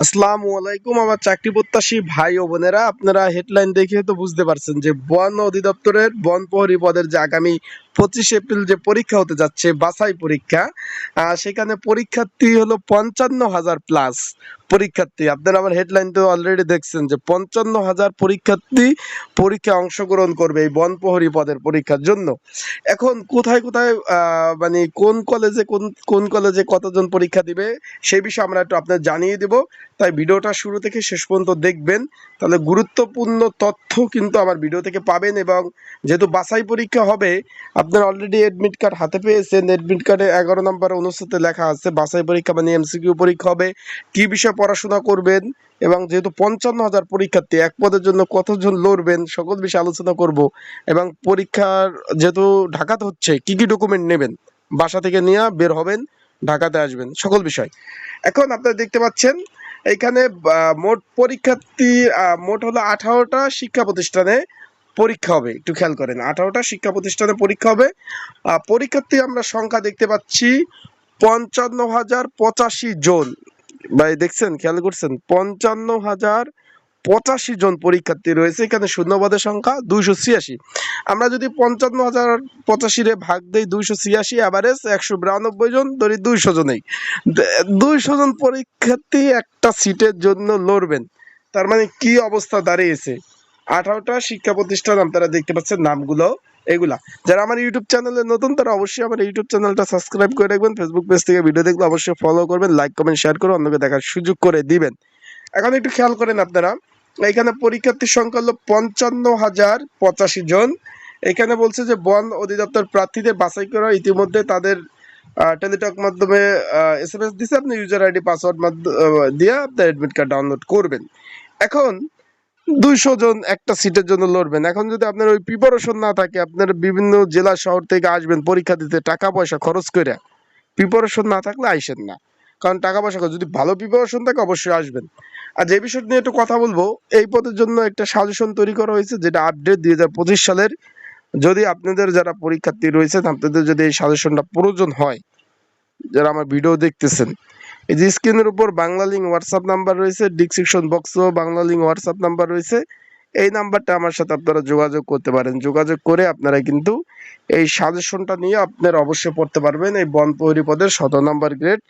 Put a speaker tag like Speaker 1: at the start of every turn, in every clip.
Speaker 1: আসসালামু আলাইকুম, আমার চাকরি প্রত্যাশী ভাই ও বোনেরা। আপনারা হেডলাইন দেখে তো বুঝতে পারছেন যে বন অধিদপ্তরের বন প্রহরী পদের যে আগামী পঁচিশ এপ্রিল যে পরীক্ষা হতে যাচ্ছে, বাছাই পরীক্ষা সেখানে পরীক্ষার্থী হলো পঞ্চান্ন হাজার প্লাস পরীক্ষার্থী। আপনারা আমার হেডলাইন তো অলরেডি দেখছেন যে পঞ্চান্ন হাজার পরীক্ষার্থী পরীক্ষায় অংশগ্রহণ করবে এই বন প্রহরী পদের পরীক্ষার জন্য। এখন কোথায় কোথায় মানে কোন কলেজে কোন কোন কলেজে কতজন পরীক্ষা দিবে, সেই বিষয়ে আমরা একটু আপনাদের জানিয়ে দেব। তাই ভিডিওটা শুরু থেকে শেষ পর্যন্ত দেখবেন। তাহলে গুরুত্বপূর্ণ তথ্য কিন্তু আমার ভিডিও থেকে পাবেন এবং যেহেতু বাছাই পরীক্ষা হবে, আপনারা অলরেডি অ্যাডমিট কার্ড হাতে পেয়েছেন। অ্যাডমিট কার্ডে এগারো নম্বর অনুচ্ছেদে লেখা আছে, বাছাই পরীক্ষা মানে এমসিকিউ পরীক্ষা হবে। কি বিষয়ে পড়াশোনা করবেন এবং যেহেতু পঞ্চান্ন হাজার পরীক্ষার্থী, এক পদের জন্য কতজন লড়বেন, সকল বিষয়ে আলোচনা করব। এবং পরীক্ষার যেহেতু ঢাকাতে হচ্ছে, কি কি ডকুমেন্ট নেবেন, বাসা থেকে নিয়ে বের হবেন, ঢাকাতে আসবেন, সকল বিষয়। এখন আপনারা দেখতে পাচ্ছেন এখানে মোট পরীক্ষার্থী মোট হলো আঠারোটা শিক্ষা প্রতিষ্ঠানে পরীক্ষা হবে। একটু খেয়াল করেন, আঠারোটা শিক্ষা প্রতিষ্ঠানে পরীক্ষা হবে। পরীক্ষার্থী আমরা সংখ্যা দেখতে পাচ্ছি পঞ্চান্ন হাজার পঁচাশি জন। ভাই, দেখছেন? খেয়াল করছেন? পঞ্চান্ন হাজার পঁচাশি জন পরীক্ষার্থী রয়েছে, এখানে শূন্যপদের সংখ্যা দুইশো ছিয়াশি। আমরা যদি পঞ্চান্ন হাজার পঁচাশিরে ভাগ দেই দুইশো ছিয়াশি অ্যাভারেজ একশো বিরানব্বই জন, ধরি দুইশো জনেই। দুইশো জন পরীক্ষার্থী একটা সিটের জন্য লড়বেন। তার মানে কি অবস্থা দাঁড়িয়েছে? আঠারোটা শিক্ষা প্রতিষ্ঠান আপনারা দেখতে পাচ্ছেন নামগুলো, এগুলা। যারা আমার ইউটিউব চ্যানেলে নতুন, তারা অবশ্যই আমার ইউটিউব চ্যানেলটা সাবস্ক্রাইব করে রাখবেন। ফেসবুক পেজ থেকে ভিডিও দেখলে অবশ্যই ফলো করবেন লাইক কমেন্ট শেয়ার করে অন্যকে দেখার সুযোগ করে দিবেন। এখন একটু খেয়াল করেন আপনারা এখানে পরীক্ষার্থীর সংখ্যা হলো পঞ্চান্ন হাজার পঁচাশি জন। এখানে বলছে যে বন অধিদপ্তর প্রার্থীদের বাছাই করা ইতিমধ্যে তাদের টেলিটক মাধ্যমে এস এম এস দিছে। আপনি ইউজার আইডি পাসওয়ার্ড দিয়ে আপনার অ্যাডমিট কার্ড ডাউনলোড করবেন। এখন দুইশো জন একটা সিটের জন্য লড়বেন। এখন যদি আপনার ওই প্রিপারেশন না থাকে, আপনার বিভিন্ন জেলা শহর থেকে আসবেন পরীক্ষা দিতে, টাকা পয়সা খরচ করে প্রিপারেশন না থাকলে আইসেন না। কারণ টাকা পয়সা যদি ভালো প্রিপারেশন থাকে, অবশ্যই আসবেন। আর যে বিষয় নিয়ে একটু কথা বলব, এই পদের জন্য একটা সাজেশন তৈরি করা হয়েছে, যেটা আপডেট দুই হাজার পঁচিশ সালের। যদি আপনাদের যারা পরীক্ষার্থী রয়েছেন আপনাদের যদি এই সাজেশনটা প্রয়োজন হয়, যারা আমার ভিডিও দেখতেছেন, এই যে স্ক্রিনের উপর বাংলা লিঙ্ক হোয়াটসঅ্যাপ নাম্বার রয়েছে ডিসক্রিপশন বক্সেও বাংলা লিঙ্ক হোয়াটসঅ্যাপ নাম্বার রয়েছে। এই নাম্বারটা আমার সাথে আপনারা যোগাযোগ করতে পারেন। যোগাযোগ করে আপনারা কিন্তু এই সাজেশনটা নিয়ে আপনারা অবশ্যই পড়তে পারবেন। এই বন পদের শত নাম্বার গ্রেড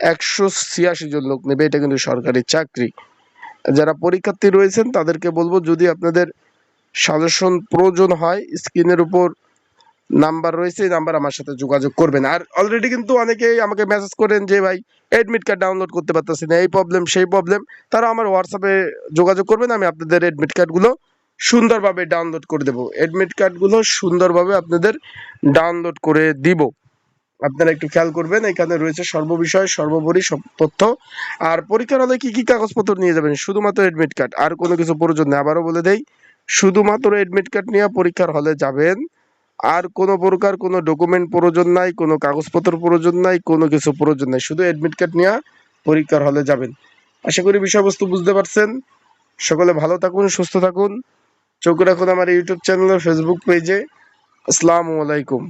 Speaker 1: একশো ছিয়াশি জন লোক নেবে, এটা কিন্তু সরকারি চাকরি। যারা পরীক্ষার্থী রয়েছেন, তাদেরকে বলব, যদি আপনাদের সাজেশন প্রয়োজন হয়, স্ক্রিনের উপর নাম্বার রয়েছে, এই নাম্বার আমার সাথে যোগাযোগ করবেন। আর অলরেডি কিন্তু অনেকেই আমাকে মেসেজ করেন যে, ভাই এডমিট কার্ড ডাউনলোড করতে পারতেছি না, এই প্রবলেম সেই প্রবলেম তারা আমার হোয়াটসঅ্যাপে যোগাযোগ করবেন, আমি আপনাদের এডমিট কার্ডগুলো সুন্দরভাবে ডাউনলোড করে দেবো। এডমিট কার্ডগুলো সুন্দরভাবে আপনাদের ডাউনলোড করে দিব। আপনারা একটু খেয়াল করবেন, এখানে রয়েছে সর্ববিষয় সর্বোপরি সব তথ্য। আর পরীক্ষার হলে কি কি কাগজপত্র নিয়ে যাবেন? শুধুমাত্র এডমিট কার্ড আর কোনো কিছু প্রয়োজন নেই। আবারও বলে দেই, শুধুমাত্র এডমিট কার্ড নিয়ে পরীক্ষার হলে যাবেন। আর কোনো প্রকার কোনো ডকুমেন্ট প্রয়োজন নাই, কোনো কাগজপত্র প্রয়োজন নাই, কোনো কিছু প্রয়োজন নাই। শুধু এডমিট কার্ড নিয়ে পরীক্ষার হলে যাবেন। আশা করি বিষয়বস্তু বুঝতে পারছেন। সকলে ভালো থাকুন, সুস্থ থাকুন। চোখ রাখুন আমার ইউটিউব চ্যানেল ফেসবুক পেজে আসসালামু আলাইকুম।